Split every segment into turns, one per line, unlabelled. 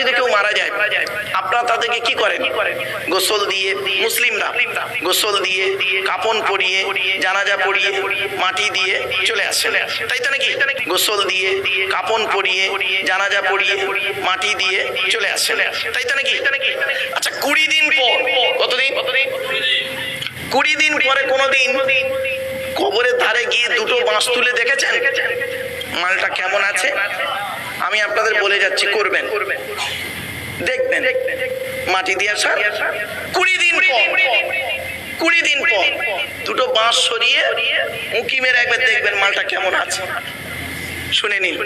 যদি কেউ মারা যায়, আপনারা তাদেরকে কি করেন? গোসল দিয়ে মুসলিমরা গোসল দিয়ে কাপন পরিয়ে, জানাজা পরিয়ে মাটি দিয়ে চলে আসে। তাই তো নাকি? গোসল দিয়ে, কাপন পরিয়ে, জানাজা পরিয়ে মাটি দিয়ে চলে আসে। তাই তো নাকি? আচ্ছা কুড়ি দিন পর, কতদিন? কুড়ি দিন পরে কোনোদিন কবরের ধারে গিয়ে দুটো বাঁশ তুলে দেখেছেন? মালটা কেমন আছে? আমি আপনাদের বলে যাচ্ছি, করবেন। দেখবেন, মাটি দিয়ে আসা কুড়ি দিন কুড়ি দিন পর দুটো বাঁশ সরিয়ে উঁকি মেরে একবার দেখবেন মালটা কেমন আছে। শুনে নিন।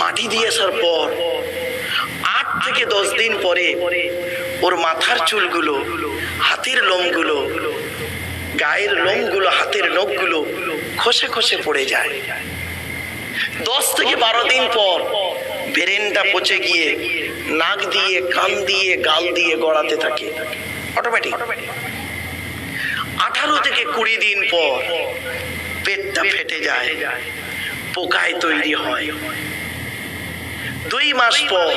মাটি দিয়ে আসার পর আট থেকে দশ দিন পরে ওর মাথার চুলগুলো, হাতের লোমগুলো, গায়ের লোমগুলো, হাতের নখগুলো খসে খসে পড়ে যায়। দশ থেকে বারো দিন পর ব্রেনটা পচে গিয়ে নাক দিয়ে, কান দিয়ে, গাল দিয়ে গড়াতে থাকে। অটোমেটিক আঠারো থেকে কুড়ি দিন পর পেটটা ফেটে যায়, পোকায় তৈরি হয়। দুই মাস পর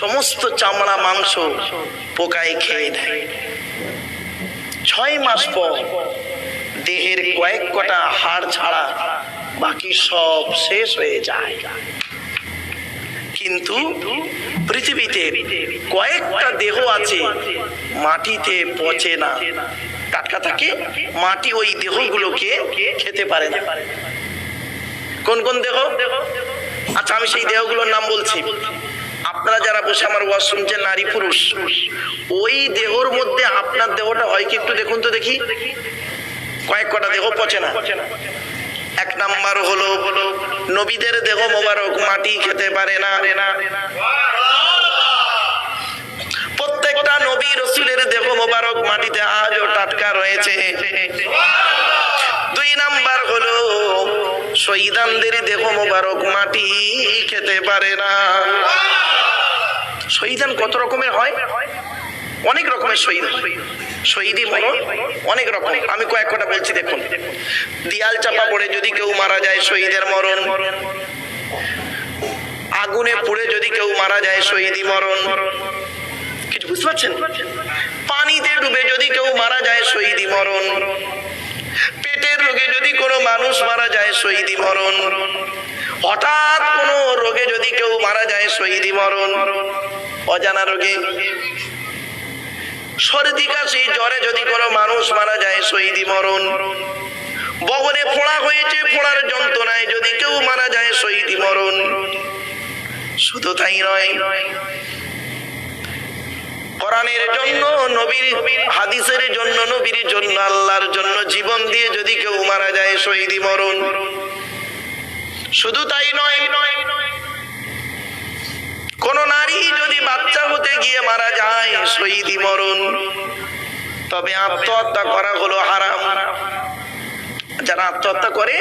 সমস্ত চামড়া, মাংস পোকায় খেয়ে নেয়। ছয় মাস পর দেহের কয়েক কটা হাড় ছাড়া বাকি সব শেষ হয়ে যায়। কিন্তু পৃথিবীতে কয়েকটা দেহ আছে, মাটিতে পচে না। টাটকা থাকে, মাটি ওই দেহগুলোকে খেতে পারে না। কোন কোন দেহ? আচ্ছা আমি সেই দেহগুলোর নাম বলছি। আপনারা যারা বসে আমার ওয়াজ শুনছেন, নারী পুরুষ, ওই দেহর মধ্যে আপনার দেহটা হয় কি একটু দেখুন তো দেখি। কয়েক কটা দেহ পচে না। এক নাম্বার হলো, নবীদের দেহ মোবারক মাটি খেতে পারে না। প্রত্যেকটা নবী রসুলের দেহ মোবারক মাটিতে আজও টাটকা রয়েছে। দুই নাম্বার হলো শহীদানদের দেহ মোবারক মাটি খেতে পারে না। শহীদান কত রকমের হয়? অনেক রকমের শহীদ শহীদি মরণ অনেক রকম। আমি কয়েক কটা বলছি, দেখুন। দিয়াল চাপা পড়ে যদি কেউ মারা যায় শহীদের মরণ। আগুনে পুড়ে যদি কেউ মারা যায় শহীদি মরণ। কিছু বুঝতে পারছেন? পানিতে ডুবে যদি কেউ মারা যায় শহীদি মরণ। পেটের রোগে যদি কোনো মানুষ মারা যায় শহীদি মরণ। হঠাৎ কোনো রোগে যদি কেউ মারা যায় শহীদি মরণ। অজানা রোগে সর্দি কাশি জ্বরে যদি কোনো মানুষ মারা যায়, শহীদি মরণ। বগনে ফোড়া হয়েছে, ফোড়ার যন্ত্রণায় যদি কেউ মারা যায়, শহীদি মরণ। শুধু তাই নয়, কোরআনের জন্য, নবীর হাদিসের জন্য, নবীর জন্য, আল্লাহর জন্য জীবন দিয়ে যদি কেউ মারা যায়, শহীদি মরণ। শুধু তাই নয় কোন নারী যদি বাচ্চা হতে গিয়ে মারা যায় শহীদি মরণ। তবে আত্মহত্যা করা হলো হারাম। যারা আত্মহত্যা করে,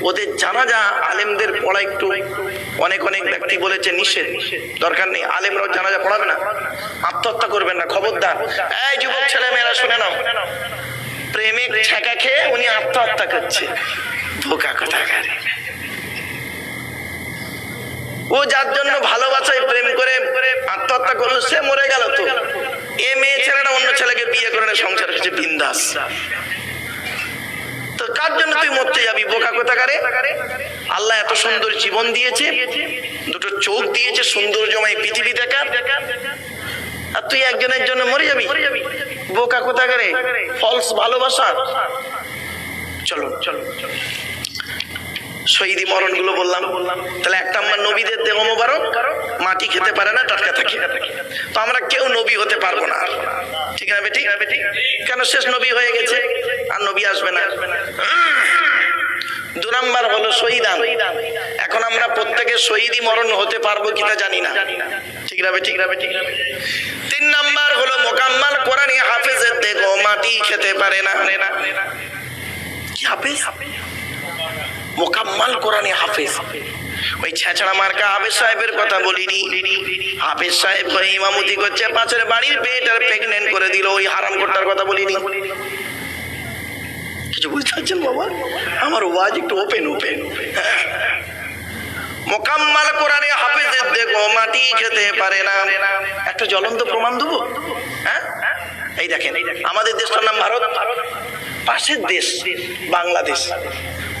ওদের জানাজা আলেমদের পড়া একটু। অনেক অনেক ব্যক্তি বলেছে, নিষেধ। দরকার নেই, আলেমরাও জানাজা পড়াবে না। আত্মহত্যা করবেন না, খবরদার। এই যুবক ছেলে মেয়েরা শুনে নাও। প্রেমিক ছেঁকা খেয়ে উনি আত্মহত্যা করছে। ধোকা কথা ও যার জন্য ভালোবাসায় প্রেম করে আত্মহত্যা করল সে মরে গেল তো। এ মেয়ে ছেলেটা অন্য ছেলেকে বিয়ে করে না সংসার হচ্ছে বিন্দাস। তো কার জন্য তুই মরতে যাবি? বোকা কোথাকারে? আল্লাহ এত সুন্দর জীবন দিয়েছে দুটো চোখ দিয়েছে সৌন্দর্যময় পৃথিবী দেখার আর তুই একজনের জন্য মরে যাবি? বোকা কোথাকারে? ফলস ভালোবাসা। চলো চলো চলো। শহীদি মরণগুলো বললাম। তাহলে একটা নম্বর, নবীদের দেহ মোবারক, মাটি খেতে পারে না, টাটকা থাকে। তো আমরা কেউ নবী হতে পারব না। ঠিক আছে ঠিক কেন শেষ নবী হয়ে গেছে? আর নবী আসবে না। দু নাম্বার হলো শহীদান। এখন আমরা প্রত্যেকে শহীদি মরণ হতে পারব কিনা জানি না। ঠিক রাবে ঠিক রাবে ঠিক রাবে তিন নাম্বার হলো মোকাম্মাল কোরআনী হাফেজের দেহ মাটি খেতে পারে না। কি হাফেজ? মোকাম্মাল কোরআনে হাফেজ। ওই ছেঁচড়া মার্কা হাফেজ সাহেবের কথা বলিনি। হাফেজ সাহেব হয়ে ইমামতি করছে, পাশের বাড়ির মেয়েটার প্রেগনেন্ট করে দিল, ওই হারাম কোটার কথা বলিনি। কিছু বুঝতে পারছেন বাবা? আমার ওয়াজ একটু ওপেন ওপেন মোকাম্মাল কোরআনে হাফেজের দেখো, মাটি খেতে পারে না। একটা জ্বলন্ত প্রমাণ দেবো? হ্যাঁ? এই দেখেন, আমাদের দেশটার নাম ভারত। পাশের দেশ, বাংলাদেশ,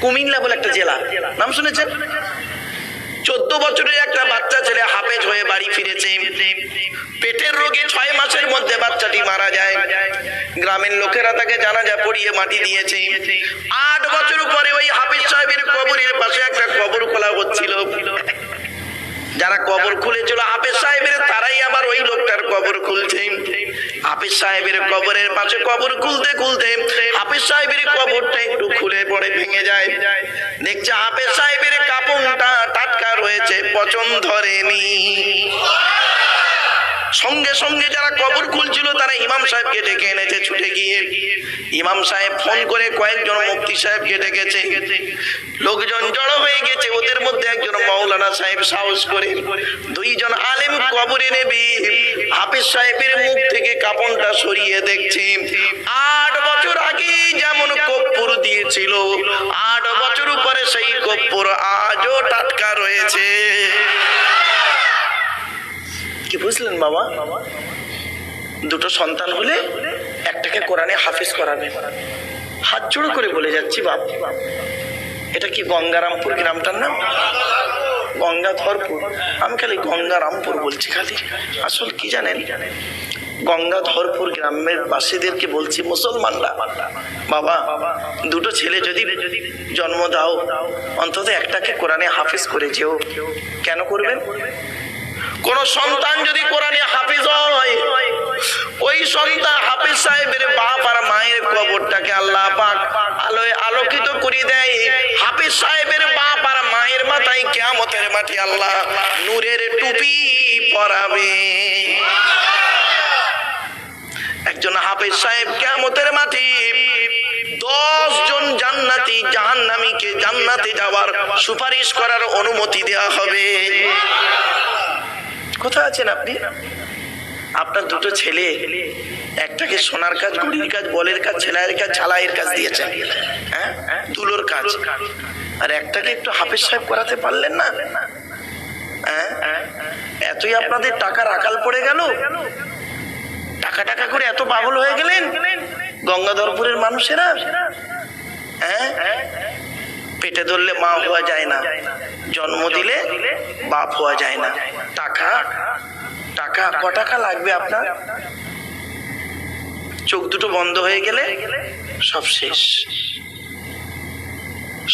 কুমিল্লা বলে একটা জেলা। নাম শুনেছেন? চোদ্দ বছরের একটা বাচ্চা ছেলে হাফেজ হয়ে বাড়ি ফিরেছে। পেটের রোগে ছয় মাসের মধ্যে বাচ্চাটি মারা যায়। গ্রামের লোকেরা তাকে জানাজা পড়িয়ে মাটি দিয়েছে। আট বছর পরে ওই হাফেজ সাহেবের কবরের পাশে একটা কবর খোলা হচ্ছিল। যারা কবর খুলেছিল, হাফেজ সাহেবের তারাই লোকটার কবর খুলছে। হাফেজ সাহেবের কবরের পাশে কবর খুলতে খুলতে হাফেজ সাহেবের কবরটা একটু খুলে পড়ে ভেঙে যায়। দেখছে হাফেজ সাহেবের কাপড়টা টাটকা রয়েছে, পচন ধরেনি। সঙ্গে সঙ্গে যারা কবর খুলছিল, তারা ইমাম সাহেবকে ডেকে এনেছে ছুটে গিয়ে। ইমাম সাহেব ফোন করে কয়েকজন মুফতি সাহেবকে ডেকেছে। লোকজন জড়ো হয়ে গেছে, ওদের মধ্যে মৌলানা সাহেব সাহস করে দুইজন আলেম কবরে নেবে। হাফিজ সাহেবের মুখ থেকে কাপড়টা সরিয়ে দেখছে। আট বছর আগে যেমন কপ্পুর দিয়েছিল, আট বছর পরে সেই কপ্পুর আজও টাটকা রয়েছে। কি বুঝলেন বাবা? দুটো সন্তান হলে একটাকে কোরআনে হাফিজ করাবে। হাত জোড়ো করে বলে যাচ্ছি বাপ। এটা কি গঙ্গারামপুর গ্রামটার নাম? গঙ্গাধরপুর। আমি খালি গঙ্গারামপুর বলছি খালি। আসল কি জানেন? গঙ্গাধরপুর গ্রামের বাসীদেরকে বলছি মুসলমানরা, বাবা, দুটো ছেলে যদি জন্ম দাও, অন্তত একটাকে কোরআনে হাফিজ করে যেও। কেন করবেন? কোন সন্তান যদি কোরআনে হাফিজ হয় ওই সন্তান হাফিজ সাহেবের বাপ আর মায়ের কবরটাকে আল্লাহ পাক আলোয় আলোকিত করে দেয়। হাফিজ সাহেবের বাপ আর মায়ের মাথায় কেয়ামতের মাঠে আল্লাহ নূরের টুপি পরাবে। একজন হাফিজ সাহেব কেয়ামতের মাঠে দশ জন জান্নাতি জাহান্নামীকে জান্নাতে যাওয়ার সুপারিশ করার অনুমতি দেওয়া হবে। কোথায় আছেন আপনি? আপনার দুটো ছেলে একটাকে সোনার কাজ গুড়ির কাজ, বলের কাজ, ছেলের কাজ, ঝালাইয়ের কাজ দিয়েছেন হ্যাঁ? তুলোর কাজ। আর একটাকে একটু হাফিজ সাহেব করাতে পারলেন না? হ্যাঁ? এতই আপনাদের টাকার আকাল পড়ে গেল? টাকা টাকা করে এত পাগল হয়ে গেলেন? গঙ্গাধরপুরের মানুষেরা? হ্যাঁ? পেটে ধরলে মা হওয়া যায় না। জন্ম দিলে বাপ হওয়া যায় না। টাকা টাকা ক টাকা লাগবে আপনার? চোখ দুটো বন্ধ হয়ে গেলে সব শেষ।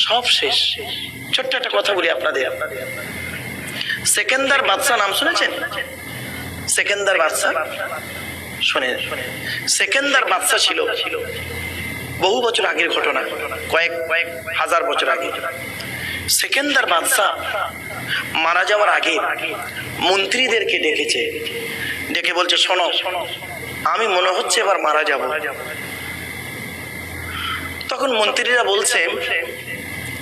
সব শেষ। ছোট্ট একটা কথা বলি আপনাদের। সেকেন্দার বাদশা নাম শুনেছেন? সেকেন্দার বাদশা শোনেন। সেকেন্দার বাদশা ছিল বহু বছর আগের ঘটনা কয়েক কয়েক হাজার বছর আগে। সেকেন্দার বাদশাহ মারা যাওয়ার আগে মন্ত্রীদেরকে ডেকেছে। ডেকে বলছে, শোনো, আমি মনে হচ্ছে এবার মারা যাব। তখন মন্ত্রীরা বলছে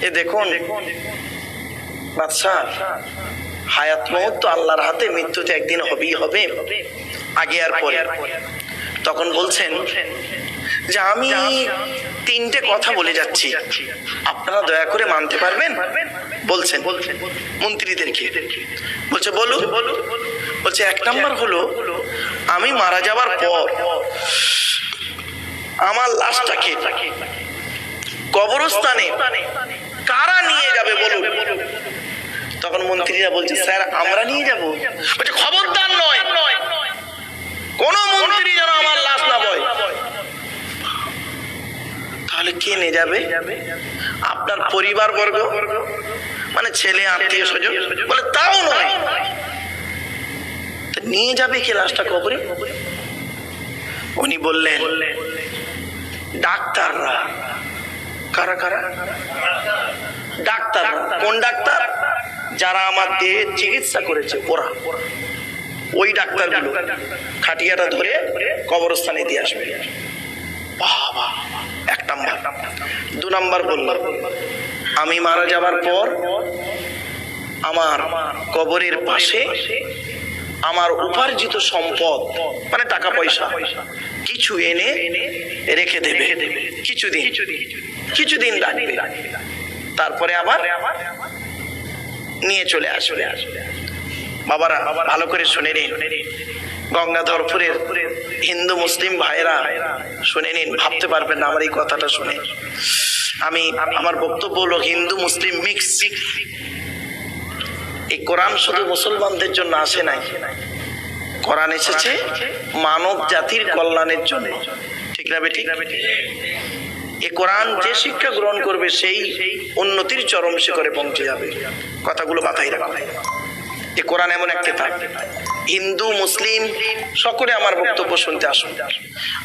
এ দেখুন, বাদশাহ, হায়াত মহৎ তো আল্লাহর হাতে মৃত্যুতে একদিন হবেই হবে, আগে আর পরে। তখন বলছেন যে আমি তিনটে কথা বলে যাচ্ছি। আপনারা দয়া করে মানতে পারবেন? বলছেন। মন্ত্রীদেরকে বলছে বলো বলছে, এক নাম্বার হলো, আমি মারা যাওয়ার পর আমার লাশটাকে কবরস্থানে কারা নিয়ে যাবে বলুন? তখন মন্ত্রীরা বলছে, স্যার, আমরা নিয়ে যাব। বলছে, খবরদার নয়। কোন মন্ত্রী যেন আমার লাশ না বয়। তাহলে কে নিয়ে যাবে? আপনার পরিবার বর্গ? মানে ছেলে, আত্মীয় স্বজন? বলে, তাও নয়। নিয়ে যাবে কে লাশটা কবরে? উনি বললেন, ডাক্তাররা। কারা কারা? ডাক্তার কোন ডাক্তার? যারা আমার দেহে চিকিৎসা করেছে, ওরা। ওই ডাক্তারগুলো খাটিয়াটা ধরে কবরস্থানে দিয়ে আসবে। বাবা নাম্বার। দু নাম্বার বলল, আমি মারা যাবার পর আমার কবরের পাশে আমার উপার্জিত সম্পদ মানে টাকা পয়সা, কিছু এনে রেখে দেবে। কিছুদিন কিছুদিন রাখবে তারপরে আবার নিয়ে চলে আসবে। বাবারা, ভালো করে শুনে নিন। গঙ্গাধরপুরের হিন্দু মুসলিম ভাইরা শুনে নিন, ভাবতে পারবেন না আমার এই কথাটা শুনে। আমি, আমার বক্তব্য হলো হিন্দু মুসলিম মিক্স এই কোরআন শুধু মুসলমানদের জন্য আসে নাই। কোরআন এসেছে মানব জাতির কল্যাণের জন্য। ঠিক না ঠিক এ কোরআন যে শিক্ষা গ্রহণ করবে, সেই উন্নতির চরম শিখরে পৌঁছে যাবে। কথাগুলো মাথায় রাখো এ কোরআন এমন একটা হিন্দু, মুসলিম, সকলে আমার বক্তব্য শুনতে আসুন।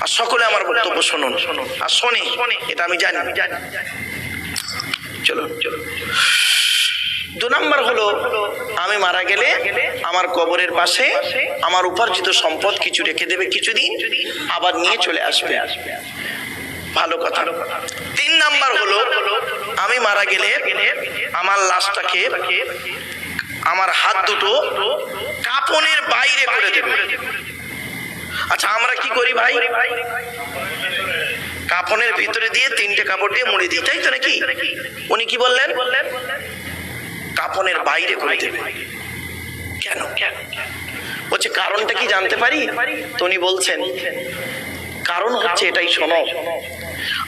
আর সকলে আমার বক্তব্য শুনুন। আর শোনে, এটা আমি জানি। জানি চলো চলো দু নম্বর হলো, আমি মারা গেলে আমার কবরের পাশে আমার উপার্জিত সম্পদ কিছু রেখে দেবে কিছুদিন, আবার নিয়ে চলে আসবে। ভালো কথা। তিন নাম্বার হলো, আমি মারা গেলে আমার লাশটাকে আমার হাত দুটো কাপনের বাইরে করে দেবে। আচ্ছা আমরা কি করি ভাই? কাপনের ভিতরে দিয়ে তিনটে কাপড় দিয়ে মুড়ে দিই, তাই তো নাকি? উনি কি বললেন? কাপনের বাইরে করে দেবে। কেন? কেন বলছে, কারণটা কি জানতে পারি? তো উনি বলছেন, কারণ হচ্ছে এটাই শোনো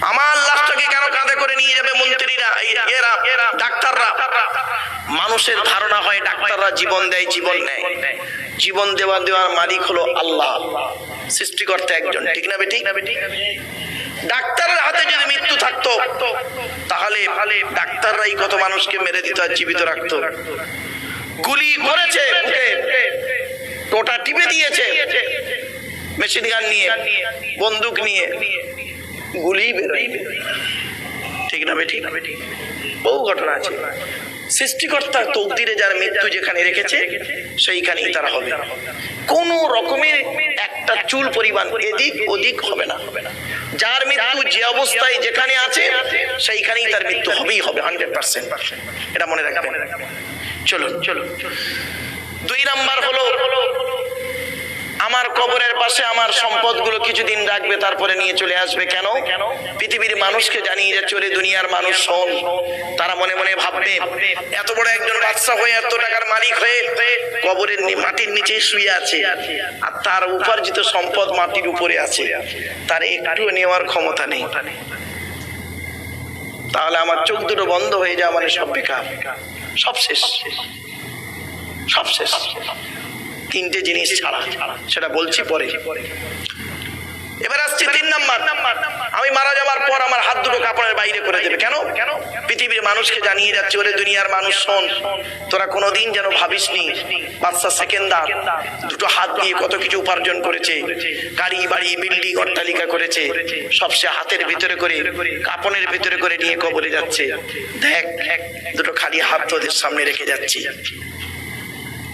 আমার লাশটাকে কেন কাঁধে করে নিয়ে যাবে মন্ত্রীরা? এরা, ডাক্তাররা। মানুষের ধারণা হয় ডাক্তাররা জীবন দেয়, জীবন নেয়। জীবন দেওয়া দেওয়ার মালিক হলো আল্লাহ, সৃষ্টিকর্তা একজন। ঠিক না বেঠিক ডাক্তারের হাতে যদি মৃত্যু থাকতো, তাহলে ডাক্তাররাই কত মানুষকে মেরে দিত আর জীবিত রাখতো। গুলি করেছে টোটা টিপে দিয়েছে। মেশিন গান নিয়ে, বন্দুক নিয়ে। গুলি বেরোয়। ঠিক না বেঠিক? বহু ঘটনা আছে। সৃষ্টিকর্তার তকদিরে যার মৃত্যু যেখানে রেখেছে, সেইখানেই তারা হবে। কোন রকমের একটা চুল পরিমাণ এদিক ওদিক হবে না। যার মৃত্যু যে অবস্থায় যেখানে আছে, সেইখানেই তার মৃত্যু হবেই হবে, হান্ড্রেড পার্সেন্ট পার্সেন্ট। এটা মনে রাখবেন। চলুন চলুন। দুই নাম্বার হলো আমার কবরের পাশে আমার সম্পদগুলো কিছুদিন রাখবে, তারপরে নিয়ে চলে আসবে কেন? পৃথিবীর মানুষকে জানিয়ে যে চলে দুনিয়ার মানুষ শোন তারা মনে মনে ভাববে, এত বড় একজন বাদশা হয়ে এত টাকার মালিক হয়ে কবরের মাটির নিচেই শুয়ে আছে আর তার উপার্জিত সম্পদ মাটির উপরে আছে। তার একটু নেওয়ার ক্ষমতা নেই। তাহলে আমার চোখ দুটো বন্ধ হয়ে যাওয়া মানে সব বেকার, সব শেষ সব শেষ। তিনটে জিনিস ছাড়া, সেটা বলছি পরে। এবার আসছি তিন নাম্বার। আমি মারা যাওয়ার পর আমার হাত দুটো কাপড়ের বাইরে করে দেবে। কেন? কেন পৃথিবীর মানুষকে জানিয়ে যাচ্ছে, ওরে দুনিয়ার মানুষ, শোন, তোরা কোনোদিন যেন ভাবিসনি বাচ্চা সেকেন্দার, দুটো হাত দিয়ে কত কিছু উপার্জন করেছে, গাড়ি, বাড়ি, বিল্ডিং, অট্টালিকা করেছে, সব সে হাতের ভিতরে করে, কাপনের ভিতরে করে নিয়ে কবরে যাচ্ছে। দেখ, দুটো খালি হাত তোদের সামনে রেখে যাচ্ছি।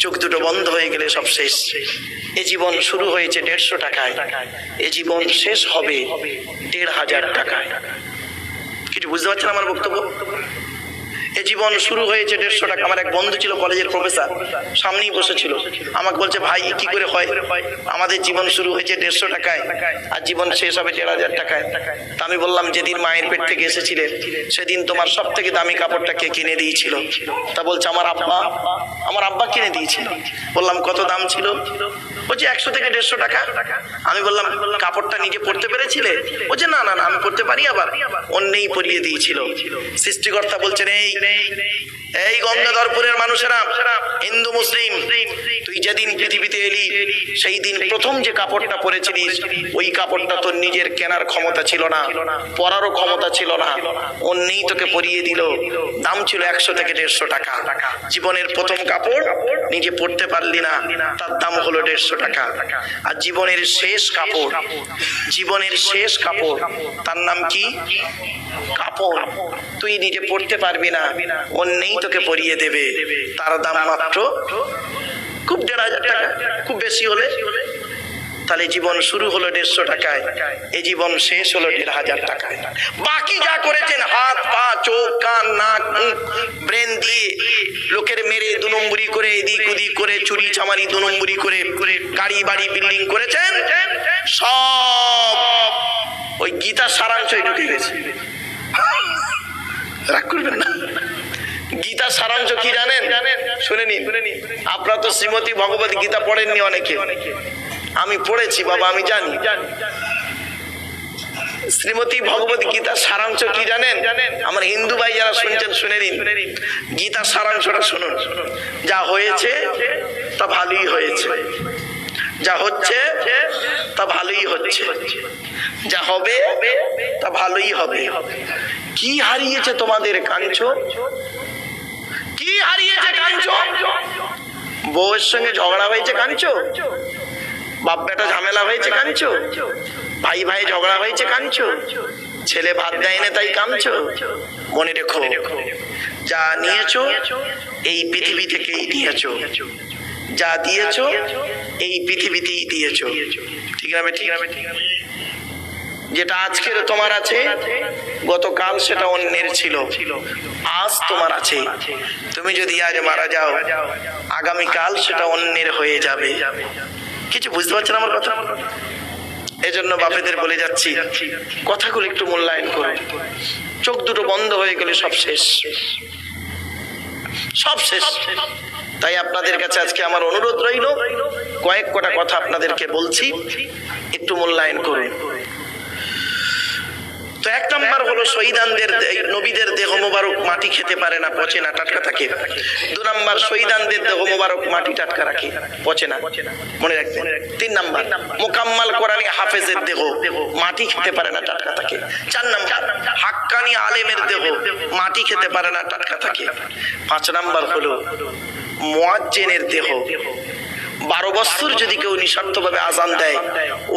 চোখ দুটো বন্ধ হয়ে গেলে সব শেষ। এ জীবন শুরু হয়েছে দেড়শো টাকায়। এ জীবন শেষ হবে দেড় হাজার টাকায়। কিছু বুঝতে পারছেন আমার বক্তব্য? এ জীবন শুরু হয়েছে দেড়শো টাকা। আমার এক বন্ধু ছিল, কলেজের প্রফেসর সামনেই বসেছিল। আমাকে বলছে, ভাই, কি করে হয়? আমাদের জীবন শুরু হয়েছে দেড়শো টাকায়, আর জীবন শেষ হবে দেড় হাজার টাকায়। তা আমি বললাম, যেদিন মায়ের পেট থেকে এসেছিলে, সেদিন তোমার সব থেকে দামি কাপড়টা কে কিনে দিয়েছিল? তা বলছে, আমার আব্বা আমার আব্বা কিনে দিয়েছিল। বললাম, কত দাম ছিল? বলছে, একশো থেকে দেড়শো টাকা। আমি বললাম, কাপড়টা নিজে পড়তে পেরেছিলে? বলছে, না না না, আমি পড়তে পারি আবার। অন্যেই পরিয়ে দিয়েছিল। সৃষ্টিকর্তা বলছেন, এই today. এই গঙ্গাধরপুরের মানুষেরা, হিন্দু, মুসলিম, তুই যেদিন পৃথিবীতে এলি সেই দিন প্রথম যে কাপড়টা পরেছিলিস, ওই কাপড়টা তোর নিজের কেনার ক্ষমতা ছিল না, পরারও ক্ষমতা ছিল না। অন্যেই তোকে পরিয়ে দিল। দাম ছিল একশো থেকে দেড়শো টাকা। জীবনের প্রথম কাপড় নিজে পরতে পারলি না, তার দাম হলো দেড়শো টাকা। আর জীবনের শেষ কাপড়, জীবনের শেষ কাপড়, তার নাম কি? কাপড়। তুই নিজে পড়তে পারবি না। অন্যেই তোকে পরিয়ে দেবে। তার দাম মাত্র খুব দেড় হাজার টাকা খুব বেশি হলে। তাহলে জীবন শুরু হলো দেড়শো টাকায়। এই জীবন শেষ হলো দেড় হাজার টাকায়। বাকি যা করেছেন হাত পা চোখ কান নাক মুখ ব্রেন দিয়ে লোকের মেরে দু নম্বরি করে এদিক ওদিক করে চুরি ছামারি দু নম্বরি করে গাড়ি বাড়ি বিল্ডিং করেছেন সব ওই গীতা সারাংশ ঢুকে গেছে। রাগ করবেন না। গীতা সারাংশ কি জানেন? শুনে নিন। আপনারা তো শ্রীমতী ভগবত গীতা পড়েননি অনেকে। আমি পড়েছি, বাবা, আমি জানি। শ্রীমতী ভগবত গীতার সারাংশ কি জানেন? আমার হিন্দু ভাই যারা শুনছেন, শুনে নিন। গীতার সারাংশটা শুনুন। যা হয়েছে, তা ভালোই হয়েছে। যা হচ্ছে, তা ভালোই হচ্ছে। যা হবে, তা ভালোই হবে। কি হারিয়েছে তোমাদের কাঞ্চ? কি হারিয়েছে কাঞ্চ বউয়ের সঙ্গে ঝগড়া হয়েছে কাঞ্চ বাপ বেটা ঝামেলা হয়েছে কাঞ্চ ভাই ভাই ঝগড়া হয়েছে কাঞ্চ ছেলে ভাত দেয় না তাই কামছ মনে রেখো। যা নিয়েছো, এই পৃথিবী থেকেই নিয়েছো যা দিয়েছ, এই পৃথিবীতেই দিয়েছ। ঠিক আছে ঠিক? আছে যেটা আজকের তোমার আছে, গতকাল সেটা অন্যের ছিল। আজ তোমার আছে। তুমি যদি আজ মারা যাও, আগামীকাল সেটা অন্যের হয়ে যাবে। কিছু বুঝতে পারছেন আমার কথা? এজন্য বাপেদের বলে যাচ্ছি, কথাগুলো একটু মূল্যায়ন করে চোখ দুটো বন্ধ হয়ে গেলে সব শেষ। সব শেষ। তাই আপনাদের কাছে আজকে আমার অনুরোধ রইল, কয়েক কটা কথা আপনাদেরকে বলছি, একটু মূল্যায়ন করুন। তো এক নাম্বার হলো শহীদানদের নবীদের দেহ মোবারক মাটি খেতে পারে না, পচে না, টাটকা থাকে। দু নাম্বার, শহীদানদের দেহ মোবারক মাটি টাটকা রাখে, পচে না। মনে রাখবেন? তিন নাম্বার, মোকাম্মাল কোরআনি হাফেজের দেহ মাটি খেতে পারে না, টাটকা থাকে। চার নাম্বার, হাক্কানি আলেমের দেহ মাটি খেতে পারে না, টাটকা থাকে। পাঁচ নাম্বার হলো মোয়াজ্জেনের দেহ। বারো বছর যদি কেউ নিঃস্বার্থভাবে আজান দেয়,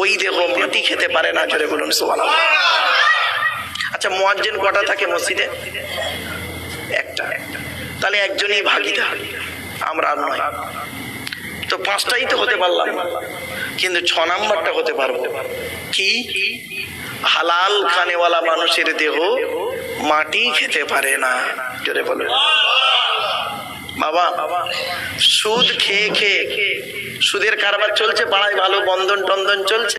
ওই দেহ মাটি খেতে পারে না, জোরে বলুন, সুবহানাল্লাহ। আচ্ছা মোয়াজ্জেন কটা থাকে মসজিদে? একটা। তাহলে একজনই ভাগিদার, আমরা আর নয়। তো পাঁচটাই তো হতে পারলাম। কিন্তু ছ নাম্বারটা হতে পারব। কি? হালাল খানেওয়ালা মানুষের দেহ মাটি খেতে পারে না। জোরে বলে। বাবা, সুদ খেয়ে খেয়ে, সুদের কারবার চলছে, পাড়ায় ভালো বন্ধন টন্দন চলছে।